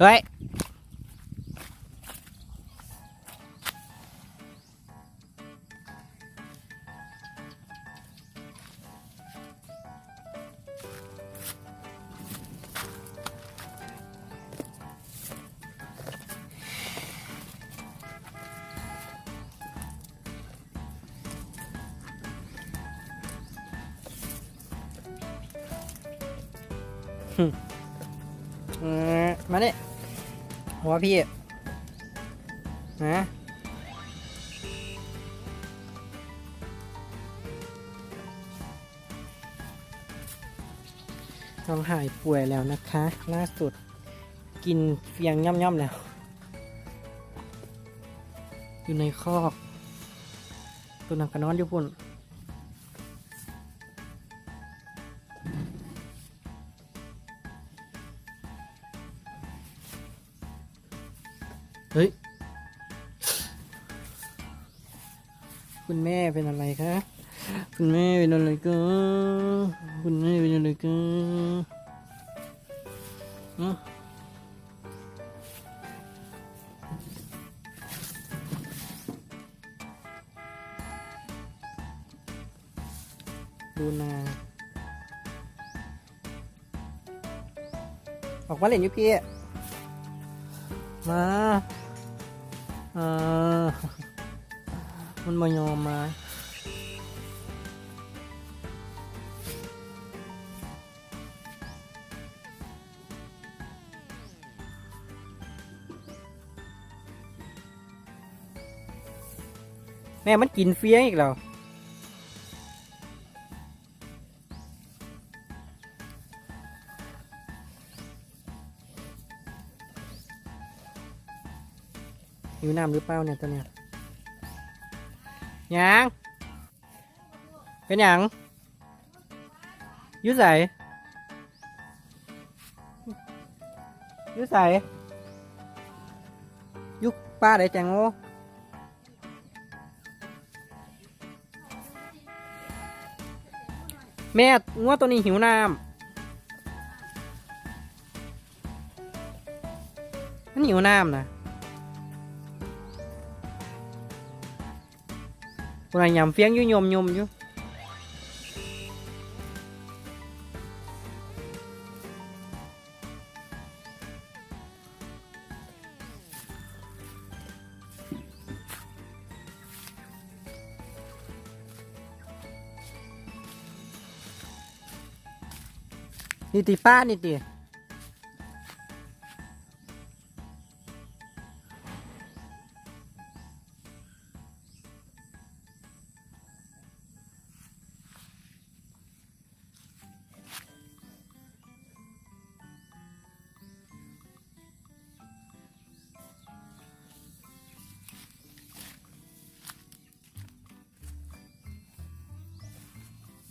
เฮ้ยเออมาเนี่ย หัวพี่นะน้องหายป่วยแล้วนะคะ ล่าสุดกินเฟียงย่อมๆแล้ว อยู่ในคอกตัวนังกระนอนอยู่ปุ่น คุณแม่เป็นอะไรคะคุณแม่เป็นอะไรกันคุณแม่เป็นอะไรกันฮะดูนาออกมาเล่นอยุพี่มาอ่า มันมายอมมาแม่มันกินเฟี้ยงอีกแล้วหิวน้ำหรือเปล่าเนี่ยตัวเนี้ย หยังเป็นหยังอยุใส่อยุใส่อยุป้าไคนไหนยำเฟี้ยงอยู่ยมยมอยู่นี่ตีป้านี่ตี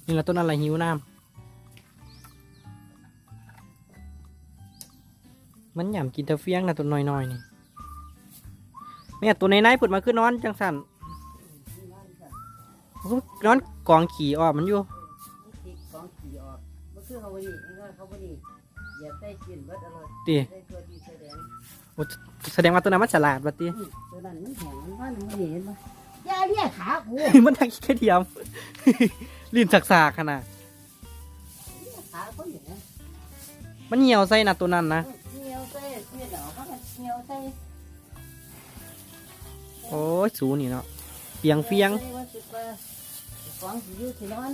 นี่ละต้นอะไรหิวน้ำมันหยำกินแต่เฟี้ยงนะตัวน้อยๆนี่แม่ตัวในไหนๆเปิดมาคือนอนจังสันนอนกองขี่ออกมันอยู่ที่กองขี่ออกมันคือเขาบดีนี่ก็เขาบดีอย่าใส่กินเบิดอร่อยตีใส่ตัวดีแสดงแสดงว่าตัวนั้นมันฉลาดบัดตีอื้อตัวนั้นมันแข็งมันว่ามันเห็นปะอย่าเรียกขากูมันทักแค่เทียม ลิ้นสักๆขนาดเรียกขาเขาอยู่นะมันเหี่ยวใส่นะตัวนั้นนะเหนียวใส่เสียดอกเขาก็เหนียวใส่โอ้ยสูนี่เนาะเปียงเฟียงว่าสิว่ากองขี่อยู่ที่นอน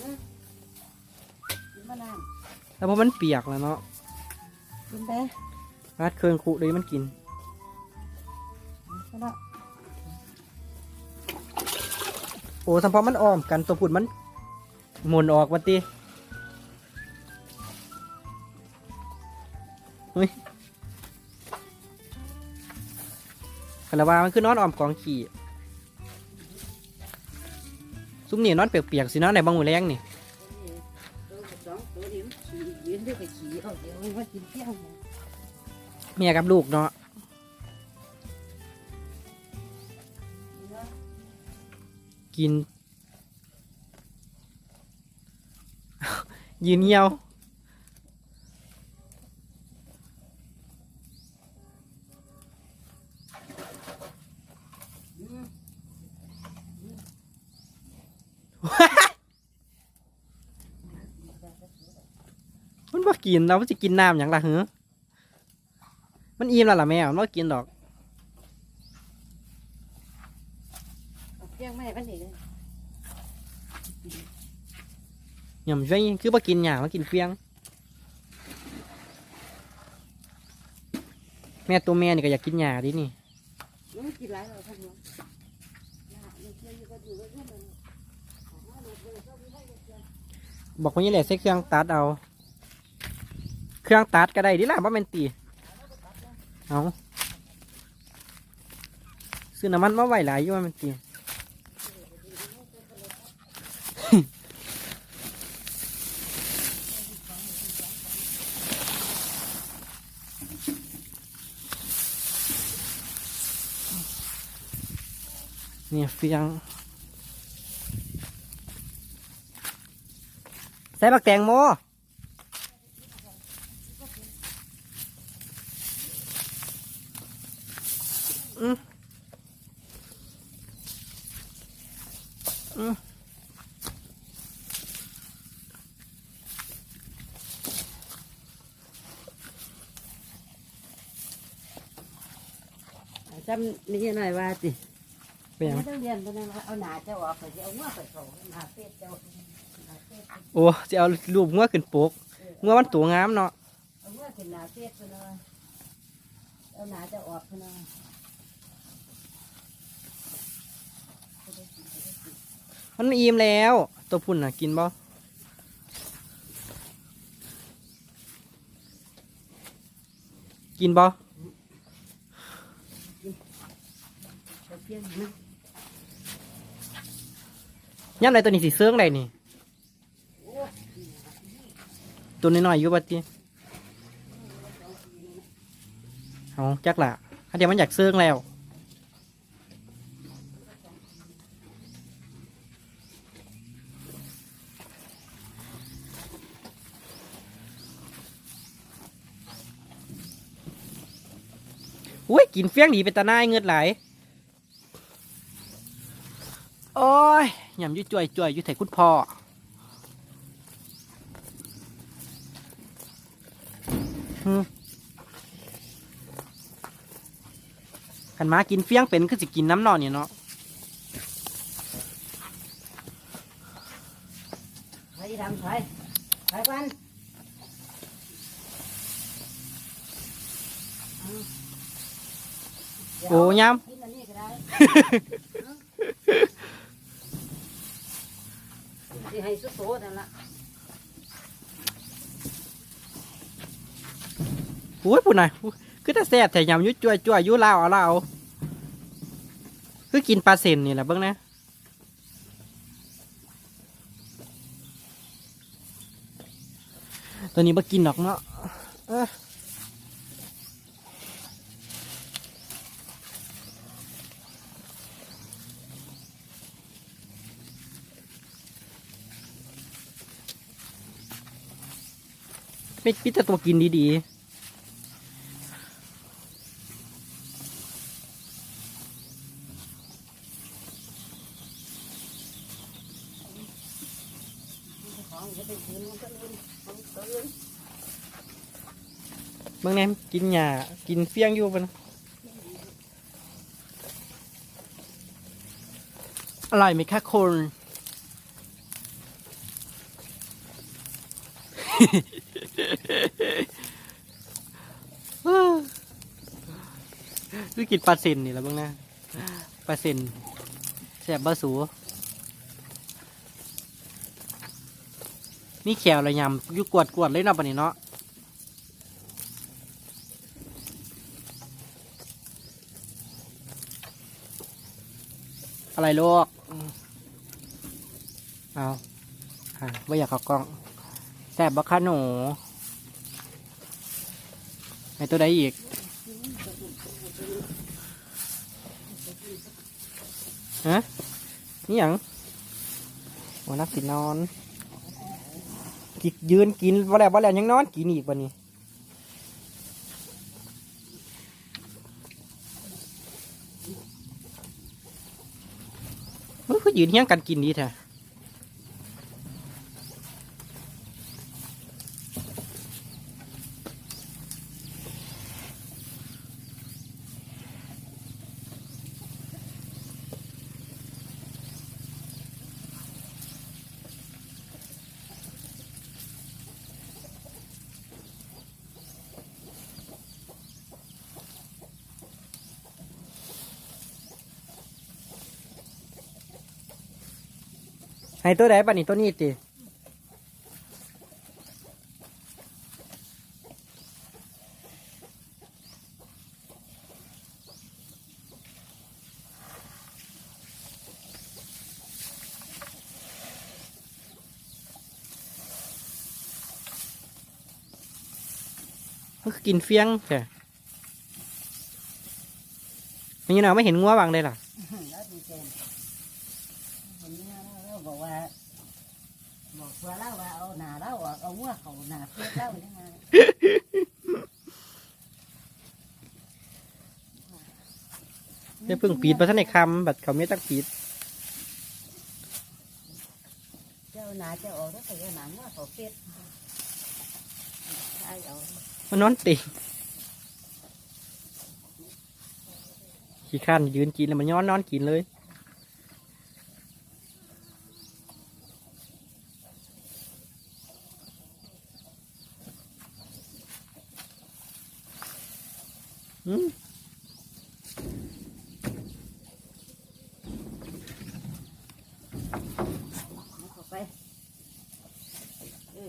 นะกินมะนาวแล้วเพราะมันเปียกแล้วเนาะกินไปรัดเครื่องคุเลยมันกินก็ได้โอ้สัมพอมันอ้อมกันตัวผุดมัน หมุนออกวัดตีเฮ้ยคาราบามันคือนอนอ้อมกองขี่ซุ้มนี่นอนเปียกๆสินอนในบางหมูแรงนี่เมียงนะเมียกับลูกเนาะ กิน ยืนเงียวมันบ่กินเราจะกินน้ำอย่างไรเหรอมันอิ่มแล้วล่ะแม่มันบ่กินดอก หย่ำช่วยคือมากินหยามากินเฟียง แม่ตัวแม่นี่ก็อยากกินหยาดินี่มันกินหลายแล้วท่านหลวงน่ามันเชื่อก็อยู่ก็อยู่มันบอกว่านี่แหละใช้เครื่องตัดเอา เครื่องตัดก็ได้ดิล่ะว่าเป็นตีเอาซื้อน้ำมันมาไหวหลายอยู่ว่าเป็นตี เนี่ยเฟียงใส่บักแตงโมอืมอืมจำนี่หน่อยว่าสิ เป็นหยังไม่ต้องเรียนไปนั่นว่าเอาหนาเจ้าออกไปสิเอาหัวไปเขาหนาเป็ดเจ้าหนาเป็ดโอ้จะเอารูปงัวขึ้นปกงัวมันตัวงามเนาะเอาหัวขึ้นหนาเป็ดไปเลยเอาหนาเจ้าออกไปเลยมันไม่อิ่มแล้ว ตัวพุ่นน่ะกินบ่กินบ่เอาเพียงนะ ย่ำไรตัวนี้สีเสื้องไรนี่ ตัวน้อยๆอยู่บัดนี้เอาจักละอันเดียวมันอยากเสื้องแล้ว อุ้ย กินเฟี้ยงดีเป็นตาหน้าเงือดไหลโอ้ ยยำอยุ่จ่วยจ่วยๆอยู่ไถคุณพ่อหืมขันมากินเฟี้ยงเป็นคือสิกินน้ำนอนเนี่ยเนาะไปทำไปไปกันโอ้ยกินอันนี้ก็ได้ สิให้สุดโตนั่นละำอุ้ยพูดหน่อยคือแต่แซ่บแต่ยำอยุ่ยจ่วยจ่วยๆอยู่ลาวเอาลาวคือกินปลาเส้นนี่แหละเบิ้งนะตัวนี้มากินดอกเนาะเออ ไม่พิจตัวกินดีๆเมื่อไงกินหญ้ากินเฟี้ยงอยู่ปะนะอร่อยไหมคะคุณ คือกินปลาเซนนี่แล้วบ้างนะปลาเซนแสบบะสูมีแขวอะไรยำอยู่กวดกวดเลยเนาะปะนี่เนาะอะไรลูก เอาอ่าไม่อยากข้ากล้อง แสบบักคะหนู ในตัวใดอีกฮะนี่หยังวันนักสินอนกิยืนกินว่าแล้วว่าแล้วยังนอนกินอีกวันนี้มันก็ยืนเฮี้ยงกันกินดีแท้ ให้ตัวใดป่ะนี่ตัวนี้ติกินเฟี้ยงแค่มันยังเอาไม่เห็นงัววางเลยล่ะ แล้วดีใจวันนี้เราบอกว่า บอกว่าเราว่าเอาหนาเราออกเอาหัวเขาหนาเพื่อเราเนี่ยมาได้เพิ่งปีดไปท่านในคำบัดเขาไม่ตักปีดเจ้าหนาเจ้าออกแล้วใส่หนาหัวเขาเฟ็ดใช่เอามันนอนติขี้ข้านยืนกินแล้วมันย้อนนอนกินเลย เข้าไป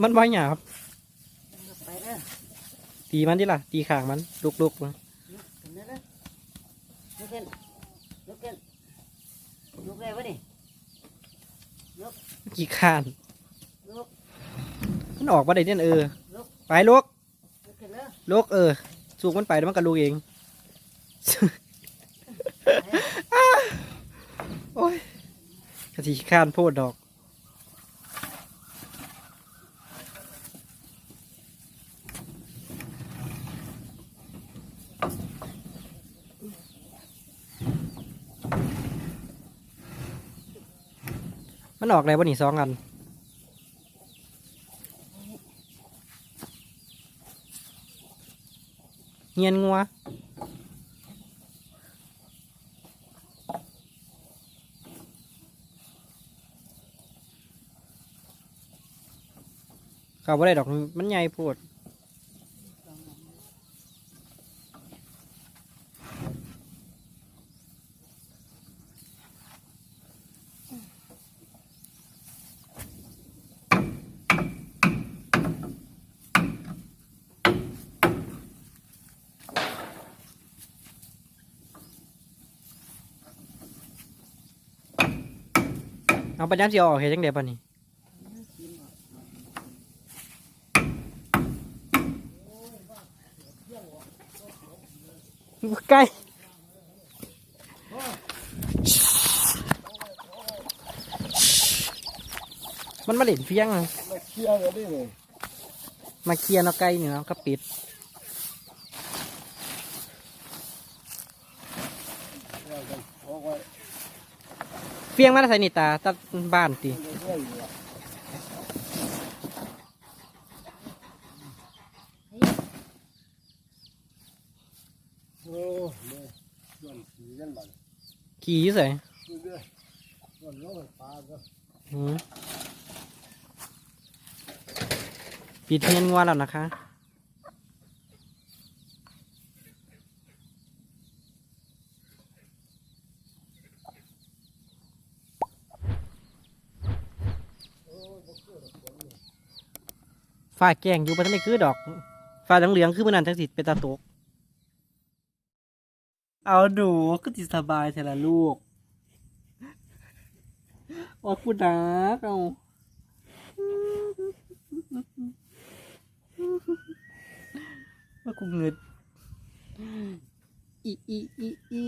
มันบ่อยหยาบเข้าไปเด้อตีมันดิล่ะ ตีขางมันลุกๆมาขึ้นเด้อเด้อลุกขึ้นลุกขึ้นลุกได้ปะนี่ขี้ข้านลุกมันออกมาได้เนี่ยเออลุกไปลุกลุกขึ้นเด้อ ลุกเออสูกมันไปแล้วมันก็ลุกเอง โอ้ยกะทิขี้ข้านโพดดอก มันออกอะไรวะนี่สองอันเงียนงัว เขาบ่ได้ดอกมันใหญ่โพดเอาไปน้ำสิออกเห็นจังเดียวปะนี่ ใกล้มันมาเล่นเพียงอะมาเคลียร์กันได้เลยมาเคลียร์เนาะไกลเนี่ยก็ปิดว่ากันเอาไว้เฟียงมาใส่นี่ตาตัดบ้านตี มันจะช่วยอยู่อะโอ้เนี่ยส่วนสีกันบ้างขี่อยู่ใส่ดูดิส่วนลงปลาก็หืมปิดเทียนงัวแล้วนะคะฝ้าแกงอยู่ประทันได้คือดอกฝ้าเหลืองๆคือมันนั่นจังสิเป็นตาตก เอาหนูก็จิตสบายแต่ละลูกโอ้พูดนักเอาว่ากูเงิดอีอีอีอี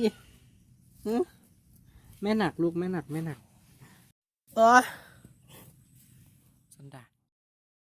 ฮะแม่หนักลูกแม่หนักแม่หนักเออ